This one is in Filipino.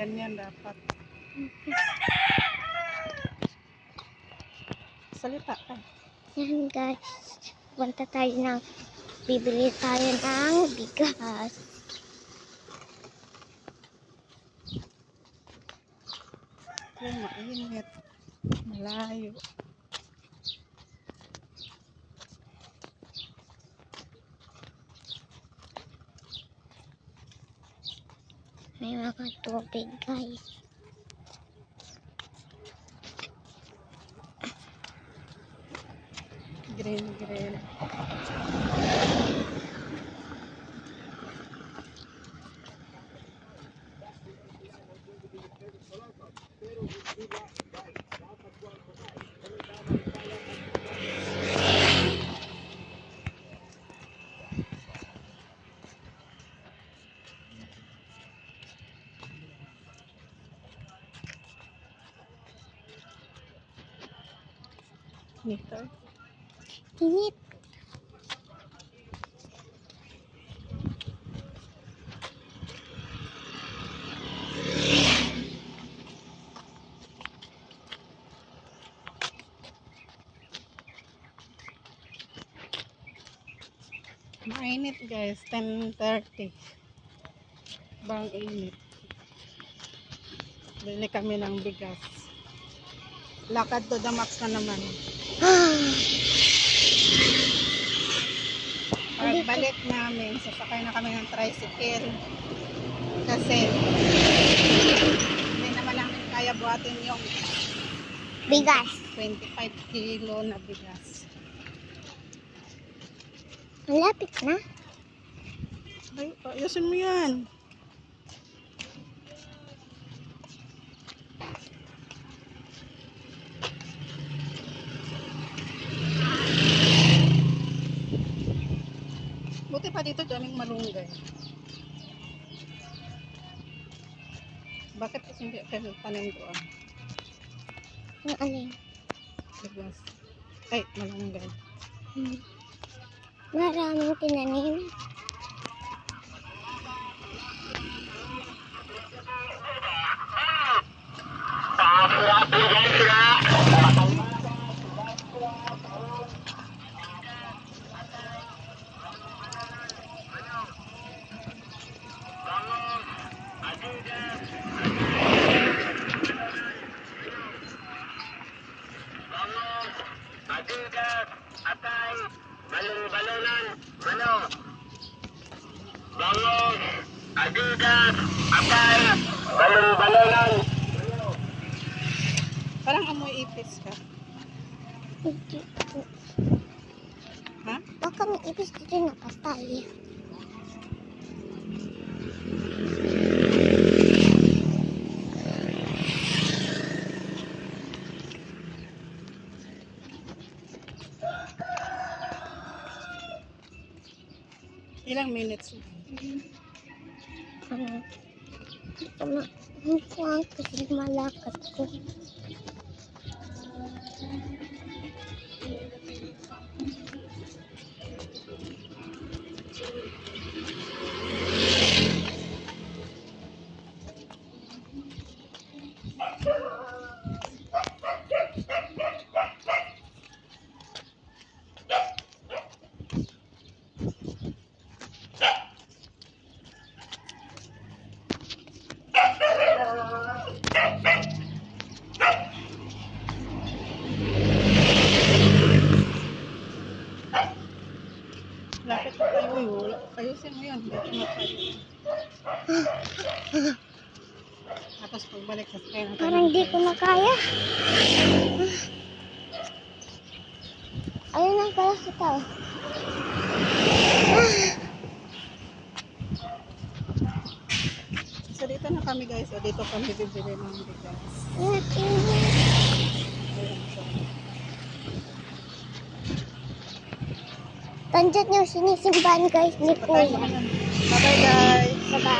Ganyan dapat. Salita ka. Yan guys. Punta tayo ng bibili tayo ng bigas. Kung mainit. Malayo. May mga tubig guys. Green, green. Nito. Init. Mainit guys, 10.30. Bang init. Bili kami ng bigas. Lakad to the max na naman. Pagbalik namin, sasakay na kami ng tricycle. Kasi hindi naman namin kaya buhatin yung bigas. 25 kilo na bigas. Malapit na. Ay, ayusin mo yan. Pa dito daming malunggay. Bakit hindi kayo tanim ah? Ang alin. Bigas. Ay, malunggay. Hmm. Maraming tinanim. Adidas, atay, balon-balonan, mano. Bangos, Adidas, atay, balon-balonan. Parang amoy ipis ka. Ha? Baka may ibis dito nakatali. Ilang minutes? Ano? Hindi ko ma... Hindi ko ang kasi malakad ko. Lapit pa. Uy, wala. Ayusin mo yun. Dito na tayo. Tapos pagbalik sa kaya natin. Parang di ko na kaya. Ayun ang pala sa tao. So dito na kami guys. O dito kami bibili ng bigas. Ingat, Tandiyan yung sinisimbahan guys ni Kuya. Bye bye guys. Bye-bye.